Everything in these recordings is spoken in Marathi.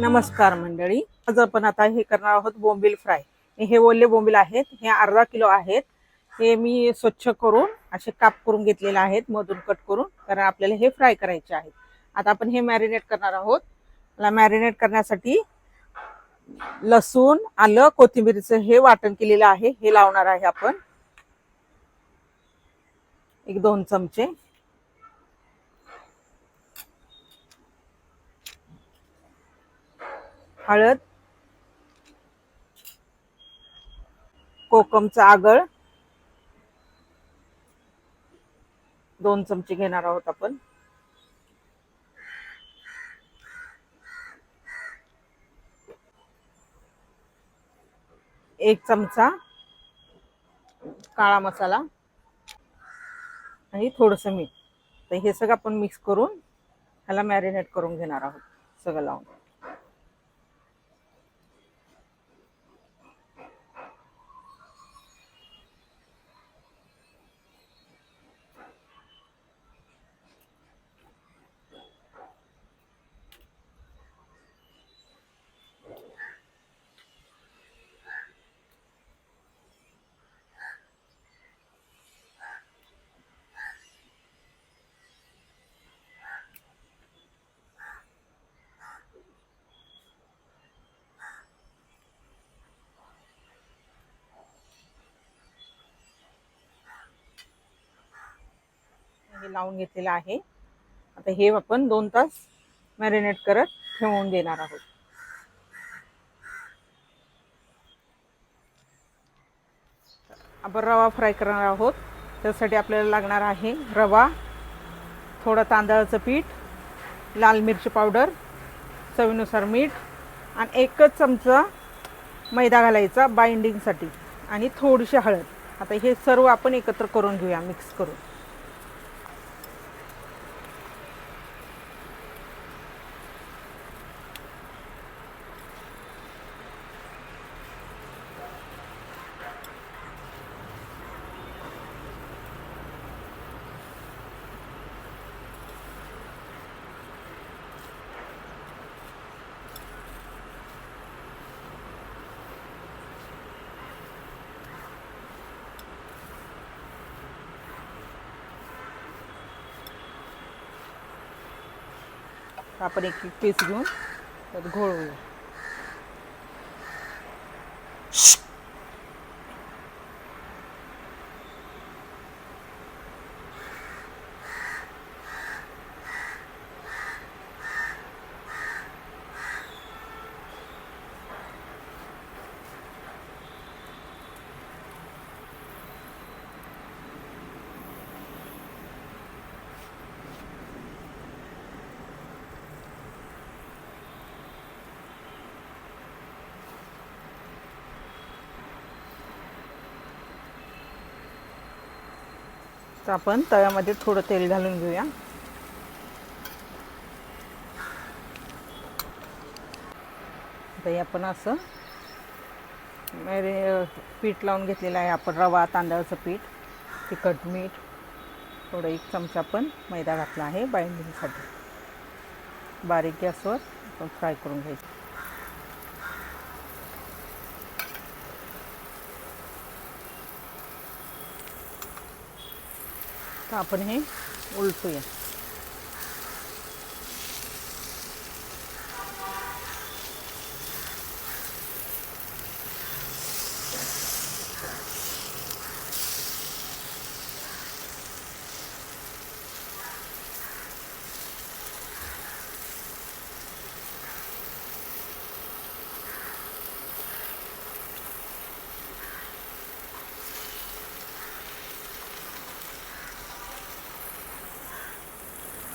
नमस्कार मंडळी. आज आपण आता हे करणार आहोत बोंबील फ्राय. हे ओले बोंबील आहेत. हे अर्धा किलो आहेत. हे मी स्वच्छ करून असे काप करून घेतलेले आहेत मधून कट करून कारण आपल्याला हे फ्राय करायचे आहेत. आता आपण हे मॅरिनेट करणार आहोत. मला मॅरिनेट करण्यासाठी लसूण आलं कोथिंबीरचं हे वाटण केलेलं आहे. हे लावणार आहे आपण. एक दोन चमचे. हळद कोकमचं आगळ. दोन चमचे घेणार आहोत आपण. एक चमचा काळा मसाला आणि थोडस मीठ. तर हे सगळं आपण मिक्स करून ह्याला मॅरिनेट करून घेणार आहोत. सगळं लावून. लावून घेतलेलं आहे. आता हे आपण दोन तास मॅरिनेट करत ठेवून देणार आहोत. आपण रवा फ्राय करणार आहोत. त्यासाठी आपल्याला लागणार आहे रवा थोडं तांदळाचं पीठ लाल मिरची पावडर चवीनुसार मीठ आणि एकच चमचा मैदा घालायचा बाइंडिंगसाठी आणि थोडीशी हळद. आता हे सर्व आपण एकत्र करून घेऊया मिक्स करून. आपण एक एक पीस घेऊन त्यात घोळवूया तर आपण तव्यामध्ये थोडं तेल घालून घेऊया. आता आपण असं मॅरे पीठ लावून घेतलेलं आहे आपण रवा तांदळाचं पीठ तिखट मीठ थोडं एक चमचा पण मैदा घातला आहे बाइंडिंगसाठी बारीक गॅसवर आपण फ्राय करून घ्यायचं. तर आपण हे उलटूया?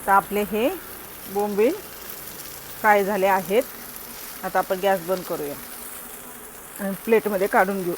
तर आपले हे बोंबील फ्राय झाले आहेत. आता आपण गॅस बंद करूया. आणि प्लेटमध्ये काढून घेऊ.